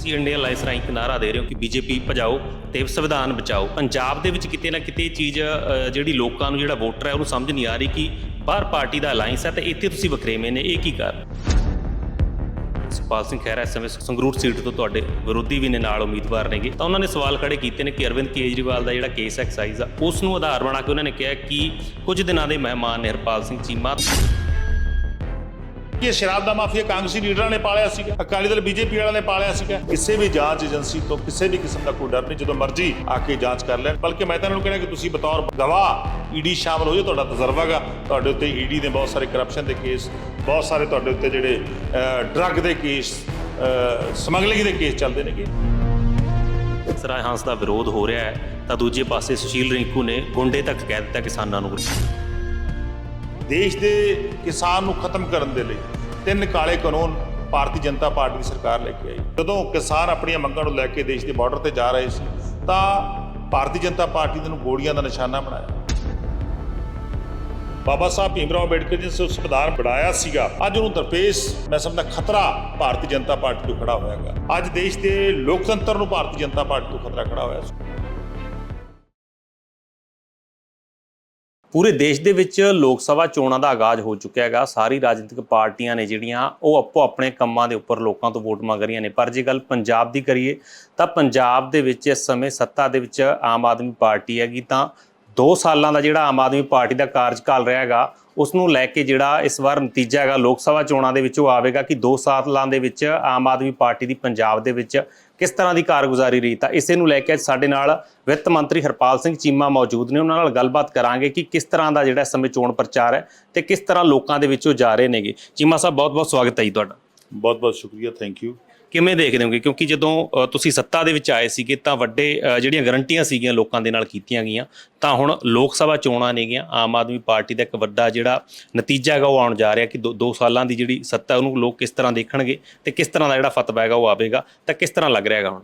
ਤੁਸੀਂ ਇੰਡੀਆ ਲਾਈਸ ਰਾਹੀਂ ਇੱਕ ਨਾਰਾ ਦੇ ਰਹੇ ਹੋ ਕਿ ਬੀਜੇਪੀ ਭਜਾਓ ਤੇ ਸੰਵਿਧਾਨ ਬਚਾਓ। ਪੰਜਾਬ ਦੇ ਵਿੱਚ ਕਿਤੇ ਨਾ ਕਿਤੇ ਚੀਜ਼ ਜਿਹੜੀ ਲੋਕਾਂ ਨੂੰ ਜਿਹੜਾ ਵੋਟਰ ਹੈ ਉਹਨੂੰ ਸਮਝ ਨਹੀਂ ਆ ਰਹੀ ਕਿ ਬਾਹਰ ਪਾਰਟੀ ਦਾ ਅਲਾਈਅੰਸ ਹੈ ਤੇ ਇੱਥੇ ਤੁਸੀਂ ਵਖਰੇਵੇਂ ਨੇ, ਇਹ ਕੀ ਕਰ ਸੁਖਪਾਲ ਸਿੰਘ ਖਹਿਰਾ ਇਸ ਸਮੇਂ ਸੰਗਰੂਰ ਸੀਟ ਤੋਂ ਤੁਹਾਡੇ ਵਿਰੋਧੀ ਵੀ ਨੇ ਨਾਲ ਉਮੀਦਵਾਰ ਨੇਗੇ। ਤਾਂ ਉਹਨਾਂ ਨੇ ਸਵਾਲ ਖੜੇ ਕੀਤੇ ਨੇ ਕਿ ਅਰਵਿੰਦ ਕੇਜਰੀਵਾਲ ਦਾ ਜਿਹੜਾ ਕੇਸ ਐਕਸਾਈਜ਼ ਆ, ਉਸ ਨੂੰ ਆਧਾਰ ਬਣਾ ਕੇ ਉਹਨਾਂ ਨੇ ਕਿਹਾ ਕਿ ਕੁਝ ਦਿਨਾਂ ਦੇ ਮਹਿਮਾਨ ਨੇ ਹਰਪਾਲ ਸਿੰਘ ਚੀਮਾ। ਇਹ ਸ਼ਰਾਬ ਦਾ ਮਾਫੀਆ ਕਾਂਗਰਸੀ ਲੀਡਰਾਂ ਨੇ ਪਾਲਿਆ ਸੀਗਾ ਅਕਾਲੀ ਦਲ ਬੀਜੇਪੀ ਵਾਲਿਆਂ ਨੇ ਪਾਲਿਆ ਸੀਗਾ। ਕਿਸੇ ਵੀ ਜਾਂਚ ਏਜੰਸੀ ਤੋਂ ਕਿਸੇ ਵੀ ਕਿਸਮ ਦਾ ਕੋਈ ਡਰ ਨਹੀਂ ਜਦੋਂ ਮਰਜ਼ੀ ਆ ਕੇ ਜਾਂਚ ਕਰ ਲੈਣ। ਬਲਕਿ ਮੈਂ ਤਾਂ ਇਹਨਾਂ ਨੂੰ ਕਹਿੰਦਾ ਕਿ ਤੁਸੀਂ ਬਤੌਰ ਗਵਾਹ ਈਡੀ ਸ਼ਾਮਲ ਹੋ ਜਾਓ ਤੁਹਾਡਾ ਤਜਰਬਾ ਗਾ ਤੁਹਾਡੇ ਉੱਤੇ ਈਡੀ ਦੇ ਬਹੁਤ ਸਾਰੇ ਕਰਪਸ਼ਨ ਦੇ ਕੇਸ ਬਹੁਤ ਸਾਰੇ ਤੁਹਾਡੇ ਉੱਤੇ ਜਿਹੜੇ ਡਰੱਗ ਦੇ ਕੇਸ ਸਮਗਲਿੰਗ ਦੇ ਕੇਸ ਚੱਲਦੇ ਨੇਗੇ। ਸਰਾਏ ਹੰਸ ਦਾ ਵਿਰੋਧ ਹੋ ਰਿਹਾ ਹੈ ਤਾਂ ਦੂਜੇ ਪਾਸੇ ਸੁਸ਼ੀਲ ਰਿੰਕੂ ਨੇ ਗੁੰਡੇ ਤੱਕ ਕਹਿ ਦਿੱਤਾ ਕਿਸਾਨਾਂ ਨੂੰ। ਦੇਸ਼ ਦੇ ਕਿਸਾਨ ਨੂੰ ਖਤਮ ਕਰਨ ਦੇ ਲਈ ਤਿੰਨ ਕਾਲੇ ਕਾਨੂੰਨ ਭਾਰਤੀ ਜਨਤਾ ਪਾਰਟੀ ਦੀ ਸਰਕਾਰ ਲੈ ਕੇ ਆਈ। ਜਦੋਂ ਕਿਸਾਨ ਆਪਣੀਆਂ ਮੰਗਾਂ ਨੂੰ ਲੈ ਕੇ ਦੇਸ਼ ਦੇ ਬਾਰਡਰ ਤੇ ਜਾ ਰਹੇ ਸੀ, ਤਾਂ ਭਾਰਤੀ ਜਨਤਾ ਪਾਰਟੀ ਨੂੰ ਗੋਲੀਆਂ ਦਾ ਨਿਸ਼ਾਨਾ ਬਣਾਇਆ। ਬਾਬਾ ਸਾਹਿਬ ਭੀਮ ਰਾਓ ਅੰਬੇਡਕਰ ਜੀ ਨੇ ਸੰਵਿਧਾਨ ਬਣਾਇਆ ਸੀਗਾ। ਅੱਜ ਉਹਨੂੰ ਦਰਪੇਸ਼ ਮੈਂ ਸਮਝਦਾ ਖਤਰਾ ਭਾਰਤੀ ਜਨਤਾ ਪਾਰਟੀ ਤੋਂ ਖੜਾ ਹੋਇਆਗਾ। ਅੱਜ ਦੇਸ਼ ਦੇ ਲੋਕਤੰਤਰ ਨੂੰ ਭਾਰਤੀ ਜਨਤਾ ਪਾਰਟੀ ਤੋਂ ਖਤਰਾ ਖੜਾ ਹੋਇਆ ਪੂਰੇ ਦੇਸ਼ ਦੇ ਵਿੱਚ ਲੋਕ ਸਭਾ ਚੋਣਾਂ ਦਾ ਆਗਾਜ਼ ਹੋ ਚੁੱਕਿਆ ਹੈਗਾ। ਸਾਰੀ ਰਾਜਨੀਤਿਕ ਪਾਰਟੀਆਂ ਨੇ ਜਿਹੜੀਆਂ, ਉਹ ਆਪੋ ਆਪਣੇ ਕੰਮਾਂ ਦੇ ਉੱਪਰ ਲੋਕਾਂ ਤੋਂ ਵੋਟ ਮੰਗ ਰਹੀਆਂ ਨੇ। ਪਰ ਜੇ ਗੱਲ ਪੰਜਾਬ ਦੀ ਕਰੀਏ, ਤਾਂ ਪੰਜਾਬ ਦੇ ਵਿੱਚ ਇਸ ਸਮੇਂ ਸੱਤਾ ਦੇ ਵਿੱਚ ਆਮ ਆਦਮੀ ਪਾਰਟੀ ਹੈਗੀ ਤਾਂ 2 ਸਾਲਾਂ ਦਾ ਜਿਹੜਾ ਆਮ ਆਦਮੀ ਪਾਰਟੀ ਦਾ ਕਾਰਜਕਾਲ ਰਿਹਾ ਹੈਗਾ ਉਸ ਨੂੰ ਲੈ ਕੇ ਜਿਹੜਾ ਇਸ ਵਾਰ ਨਤੀਜਾ ਹੈਗਾ ਲੋਕ ਸਭਾ ਚੋਣਾਂ ਦੇ ਵਿੱਚ ਉਹ ਆਵੇਗਾ ਕਿ 2 ਸਾਲਾਂ ਦੇ ਵਿੱਚ ਆਮ ਆਦਮੀ ਪਾਰਟੀ ਦੀ ਪੰਜਾਬ ਦੇ ਵਿੱਚ ਕਿਸ ਤਰ੍ਹਾਂ ਦੀ ਕਾਰਗੁਜ਼ਾਰੀ ਰਹੀ? ਤਾਂ ਇਸੇ ਨੂੰ ਲੈ ਕੇ ਅੱਜ ਸਾਡੇ ਨਾਲ ਵਿੱਤ ਮੰਤਰੀ ਹਰਪਾਲ ਸਿੰਘ ਚੀਮਾ ਮੌਜੂਦ ਨੇ। ਉਹਨਾਂ ਨਾਲ ਗੱਲਬਾਤ ਕਰਾਂਗੇ ਕਿ ਕਿਸ ਤਰ੍ਹਾਂ ਦਾ ਜਿਹੜਾ ਸਮੇਂ ਚੋਣ ਪ੍ਰਚਾਰ ਹੈ ਤੇ ਕਿਸ ਤਰ੍ਹਾਂ ਲੋਕਾਂ ਦੇ ਵਿੱਚੋਂ ਜਾ ਰਹੇ ਨੇਗੇ। ਚੀਮਾ ਸਾਹਿਬ, ਬਹੁਤ-ਬਹੁਤ ਸਵਾਗਤ ਹੈ ਜੀ ਤੁਹਾਡਾ। ਬਹੁਤ ਬਹੁਤ ਸ਼ੁਕਰੀਆ ਥੈਂਕ ਯੂ ਕਿਵੇਂ ਦੇਖਦੇ ਹੋਗੇ? ਕਿਉਂਕਿ ਜਦੋਂ ਅ, ਤੁਸੀਂ ਸੱਤਾ ਦੇ ਵਿੱਚ ਆਏ ਸੀਗੇ ਤਾਂ ਵੱਡੇ ਅ, ਜਿਹੜੀਆਂ ਗਰੰਟੀਆਂ ਸੀਗੀਆਂ ਲੋਕਾਂ ਦੇ ਨਾਲ ਕੀਤੀਆਂ ਗਈਆਂ ਤਾਂ ਹੁਣ ਲੋਕ ਸਭਾ ਚੋਣਾਂ ਨੇਗੀਆਂ ਆਮ ਆਦਮੀ ਪਾਰਟੀ ਦਾ ਇੱਕ ਵੱਡਾ ਜਿਹੜਾ ਨਤੀਜਾ ਹੈਗਾ ਉਹ ਆਉਣ ਜਾ ਰਿਹਾ ਕਿ 2 ਸਾਲਾਂ ਦੀ ਜਿਹੜੀ ਸੱਤਾ ਉਹਨੂੰ ਲੋਕ ਕਿਸ ਤਰ੍ਹਾਂ ਦੇਖਣਗੇ ਤੇ ਕਿਸ ਤਰ੍ਹਾਂ ਦਾ ਜਿਹੜਾ ਫਤਵਾ ਹੈਗਾ ਉਹ ਆਵੇਗਾ ਤਾਂ ਕਿਸ ਤਰ੍ਹਾਂ ਲੱਗ ਰਿਹਾ ਹੈਗਾ ਹੁਣ?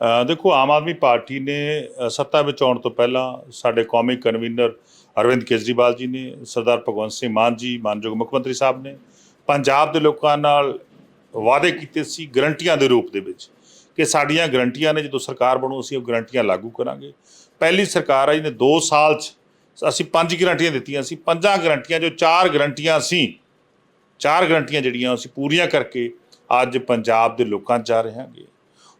ਅ, ਦੇਖੋ ਆਮ ਆਦਮੀ ਪਾਰਟੀ ਨੇ ਅ, ਸੱਤਾ ਵਿੱਚ ਆਉਣ ਤੋਂ ਪਹਿਲਾਂ ਸਾਡੇ ਕੌਮੀ ਕਨਵੀਨਰ ਅਰਵਿੰਦ ਕੇਜਰੀਵਾਲ ਜੀ ਨੇ ਸਰਦਾਰ ਭਗਵੰਤ ਸਿੰਘ ਮਾਨ ਜੀ ਮਾਨਯੋਗ ਮੁੱਖ ਮੰਤਰੀ ਸਾਹਿਬ ਨੇ ਪੰਜਾਬ ਦੇ ਲੋਕਾਂ ਨਾਲ ਵਾਅਦੇ ਕੀਤੇ ਸੀ ਗਰੰਟੀਆਂ ਦੇ ਰੂਪ ਦੇ ਵਿੱਚ ਕਿ ਸਾਡੀਆਂ ਗਰੰਟੀਆਂ ਨੇ, ਜਦੋਂ ਸਰਕਾਰ ਬਣੂ, ਅਸੀਂ ਉਹ ਗਰੰਟੀਆਂ ਲਾਗੂ ਕਰਾਂਗੇ। ਪਹਿਲੀ ਸਰਕਾਰ ਆਈ ਨੇ 2 ਸਾਲ 'ਚ ਅਸੀਂ ਪੰਜ ਗਰੰਟੀਆਂ ਦਿੱਤੀਆਂ ਸੀ। ਪੰਜਾਂ ਗਰੰਟੀਆਂ, ਜੋ ਚਾਰ ਗਰੰਟੀਆਂ ਸੀ, ਚਾਰ ਗਰੰਟੀਆਂ ਜਿਹੜੀਆਂ ਅਸੀਂ ਪੂਰੀਆਂ ਕਰਕੇ ਅੱਜ ਪੰਜਾਬ ਦੇ ਲੋਕਾਂ 'ਚ ਜਾ ਰਹੇ ਹਾਂਗੇ।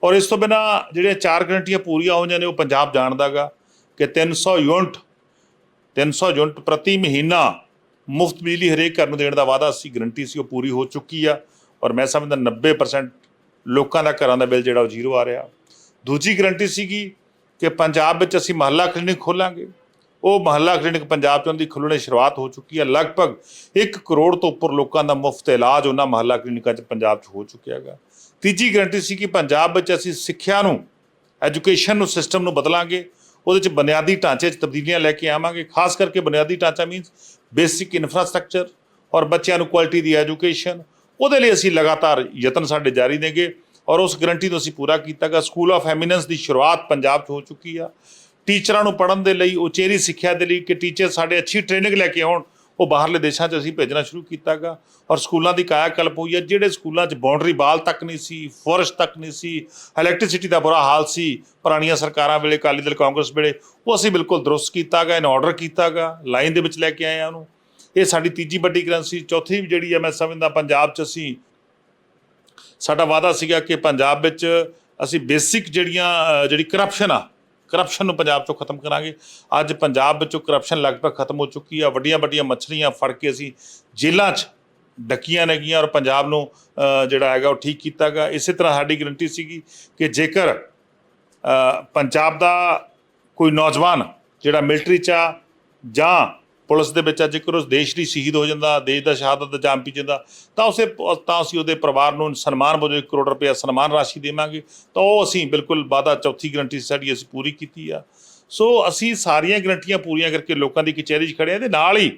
ਔਰ ਇਸ ਤੋਂ ਬਿਨਾ ਜਿਹੜੀਆਂ ਚਾਰ ਗਰੰਟੀਆਂ ਪੂਰੀਆਂ ਹੋਈਆਂ ਨੇ, ਉਹ ਪੰਜਾਬ ਜਾਣਦਾਗਾ ਕਿ 300 ਯੂਨਿਟ 300 ਯੂਨਿਟ ਪ੍ਰਤੀ ਮਹੀਨਾ ਮੁਫਤ ਬਿਜਲੀ ਹਰੇਕ ਘਰ ਨੂੰ ਦੇਣ ਦਾ ਵਾਅਦਾ ਸੀ, ਗਰੰਟੀ ਸੀ, ਉਹ ਪੂਰੀ ਹੋ ਚੁੱਕੀ ਆ। ਔਰ ਮੈਂ ਸਮਝਦਾ 90% ਲੋਕਾਂ ਦਾ ਘਰਾਂ ਦਾ ਬਿੱਲ ਜਿਹੜਾ ਉਹ ਜ਼ੀਰੋ ਆ ਰਿਹਾ। ਦੂਜੀ ਗਰੰਟੀ ਸੀਗੀ ਕਿ ਪੰਜਾਬ ਵਿੱਚ ਅਸੀਂ ਮਹੱਲਾ ਕਲੀਨਿਕ ਖੋਲਾਂਗੇ। ਉਹ ਮਹੱਲਾ ਕਲੀਨਿਕ ਪੰਜਾਬ 'ਚ ਉਹਨਾਂ ਦੀ ਖੁੱਲ੍ਹਣ ਸ਼ੁਰੂਆਤ ਹੋ ਚੁੱਕੀ ਹੈ। ਲਗਭਗ 1 ਕਰੋੜ ਤੋਂ ਉੱਪਰ ਲੋਕਾਂ ਦਾ ਮੁਫਤ ਇਲਾਜ ਉਹਨਾਂ ਮਹੱਲਾ ਕਲੀਨਿਕਾਂ 'ਚ ਪੰਜਾਬ 'ਚ ਹੋ ਚੁੱਕਿਆ ਹੈਗਾ। ਤੀਜੀ ਗਰੰਟੀ ਸੀ ਕਿ ਪੰਜਾਬ ਵਿੱਚ ਅਸੀਂ ਸਿੱਖਿਆ ਨੂੰ ਐਜੂਕੇਸ਼ਨ ਨੂੰ ਸਿਸਟਮ ਨੂੰ ਬਦਲਾਂਗੇ। ਉਹਦੇ 'ਚ ਬੁਨਿਆਦੀ ਢਾਂਚੇ 'ਚ ਤਬਦੀਲੀਆਂ ਲੈ ਕੇ ਆਵਾਂਗੇ। ਖਾਸ ਕਰਕੇ ਬੁਨਿਆਦੀ ਢਾਂਚਾ ਮੀਨਸ ਬੇਸਿਕ ਇਨਫਰਾਸਟ੍ਰਕਚਰ ਔਰ ਬੱਚਿਆਂ ਨੂੰ ਕੁਆਲਿਟੀ ਦੀ ਐਜੂਕੇਸ਼ਨ ਉਹਦੇ ਲਈ ਅਸੀਂ ਲਗਾਤਾਰ ਯਤਨ ਸਾਡੇ ਜਾਰੀ ਨੇਗੇ ਔਰ ਉਸ ਗਰੰਟੀ ਨੂੰ ਅਸੀਂ ਪੂਰਾ ਕੀਤਾਗਾ। ਸਕੂਲ ਆਫ ਐਮੀਨੈਂਸ ਦੀ ਸ਼ੁਰੂਆਤ ਪੰਜਾਬ 'ਚ ਹੋ ਚੁੱਕੀ ਆ। ਟੀਚਰਾਂ ਨੂੰ ਪੜ੍ਹਨ ਦੇ ਲਈ, ਉਚੇਰੀ ਸਿੱਖਿਆ ਦੇ ਲਈ ਕਿ ਟੀਚਰ ਸਾਡੇ ਅੱਛੀ ਟ੍ਰੇਨਿੰਗ ਲੈ ਕੇ ਆਉਣ, ਉਹ ਬਾਹਰਲੇ ਦੇਸ਼ਾਂ 'ਚ ਅਸੀਂ ਭੇਜਣਾ ਸ਼ੁਰੂ ਕੀਤਾਗਾ। ਔਰ ਸਕੂਲਾਂ ਦੀ ਕਾਇਆ ਕਲਪ ਹੋਈ ਹੈ ਜਿਹੜੇ ਸਕੂਲਾਂ 'ਚ ਬਾਉਂਡਰੀ ਬਾਲ ਤੱਕ ਨਹੀਂ ਸੀ ਫੋਰੈਸਟ ਤੱਕ ਨਹੀਂ ਸੀ ਇਲੈਕਟ੍ਰਿਸਿਟੀ ਦਾ ਬੁਰਾ ਹਾਲ ਸੀ, ਪੁਰਾਣੀਆਂ ਸਰਕਾਰਾਂ ਵੇਲੇ, ਅਕਾਲੀ ਦਲ, ਕਾਂਗਰਸ ਵੇਲੇ, ਉਹ ਅਸੀਂ ਬਿਲਕੁਲ ਦਰੁਸਤ ਕੀਤਾਗਾ ਇਨ ਆਰਡਰ ਕੀਤਾਗਾ ਲਾਈਨ ਦੇ ਵਿੱਚ ਲੈ ਕੇ ਆਏ ਆ ਉਹਨੂੰ। ਇਹ ਸਾਡੀ ਤੀਜੀ ਵੱਡੀ ਕਰੰਸੀ, ਚੌਥੀ ਜਿਹੜੀ ਹੈ ਮੈਂ ਸਮਝਦਾ ਪੰਜਾਬ 'ਚ ਅਸੀਂ ਸਾਡਾ ਵਾਅਦਾ ਸੀਗਾ ਕਿ ਪੰਜਾਬ ਵਿੱਚ ਅਸੀਂ ਬੇਸਿਕ ਜਿਹੜੀਆਂ ਜਿਹੜੀ ਕਰਪਸ਼ਨ ਆ ਕਰਪਸ਼ਨ ਨੂੰ ਪੰਜਾਬ ਚੋਂ ਖਤਮ ਕਰਾਂਗੇ। ਅੱਜ ਪੰਜਾਬ ਵਿੱਚੋਂ ਕਰਪਸ਼ਨ ਲਗਭਗ ਖਤਮ ਹੋ ਚੁੱਕੀ ਆ ਵੱਡੀਆਂ ਵੱਡੀਆਂ ਮੱਛਲੀਆਂ ਫੜ ਕੇ ਅਸੀਂ ਜੇਲ੍ਹਾਂ 'ਚ ਡੱਕੀਆਂ ਨੇਗੀਆਂ ਔਰ ਪੰਜਾਬ ਨੂੰ ਜਿਹੜਾ ਹੈਗਾ ਉਹ ਠੀਕ ਕੀਤਾਗਾ ਇਸੇ ਤਰ੍ਹਾਂ ਸਾਡੀ ਗਰੰਟੀ ਸੀਗੀ ਕਿ ਜੇਕਰ ਪੰਜਾਬ ਦਾ ਕੋਈ ਨੌਜਵਾਨ ਜਿਹੜਾ ਮਿਲਟਰੀ 'ਚ ਆ ਜਾਂ ਪੁਲਿਸ ਦੇ ਵਿੱਚ ਆ ਜੇਕਰ ਉਸ ਦੇਸ਼ ਲਈ ਸ਼ਹੀਦ ਹੋ ਜਾਂਦਾ, ਦੇਸ਼ ਦਾ ਸ਼ਹਾਦਤ ਦਾ ਜਾਮ ਪੀ ਜਾਂਦਾ। ਤਾਂ ਉਸੇ ਤਾਂ ਅਸੀਂ ਉਹਦੇ ਪਰਿਵਾਰ ਨੂੰ ਸਨਮਾਨ ਵਜੋਂ 1 ਕਰੋੜ ਰੁਪਏ ਸਨਮਾਨ ਰਾਸ਼ੀ ਦੇਵਾਂਗੇ। ਤਾਂ ਉਹ ਅਸੀਂ ਬਿਲਕੁਲ ਵਾਅਦਾ ਚੌਥੀ ਗਰੰਟੀ ਸਾਡੀ ਅਸੀਂ ਪੂਰੀ ਕੀਤੀ ਆ। ਸੋ ਅਸੀਂ ਸਾਰੀਆਂ ਗਰੰਟੀਆਂ ਪੂਰੀਆਂ ਕਰਕੇ ਲੋਕਾਂ ਦੀ ਕਚਹਿਰੀ 'ਚ ਖੜੇ ਆ। ਤੇ ਨਾਲ ਹੀ